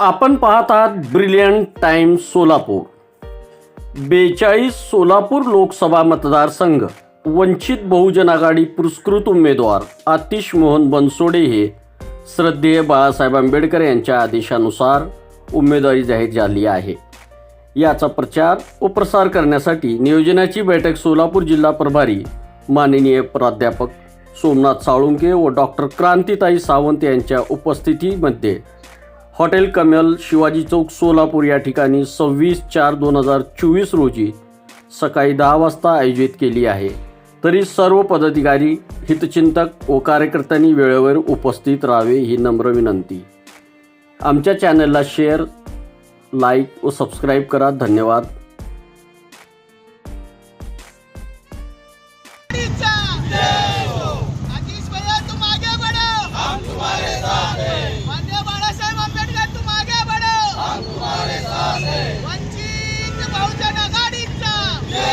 आपण पाहत आहात ब्रिलियंट टाइम सोलापूर. बेचाळीस सोलापूर लोकसभा मतदारसंघ वंचित बहुजन आघाडी पुरस्कृत उमेदवार आतिश मोहन बनसोडे हे श्रद्धेय बाळासाहेब आंबेडकर यांच्या आदेशानुसार उमेदवारी जाहीर झाली आहे. याचा प्रचार व प्रसार करण्यासाठी नियोजनाची बैठक सोलापूर जिल्हा प्रभारी माननीय प्राध्यापक सोमनाथ साळुंके व डॉक्टर क्रांतिताई सावंत यांच्या उपस्थितीमध्ये हॉटेल कमल शिवाजी चौक सोलापूर या ठिकाणी सव्वीस चार दोन हजार चोवीस रोजी सकाळी दहा वाजता आयोजित केली आहे. तरी सर्व पदाधिकारी हितचिंतक व कार्यकर्त्यांनी वेळेवर उपस्थित राहावे ही नम्र विनंती. आमच्या चॅनलला शेअर लाईक व सबस्क्राईब करा. धन्यवाद.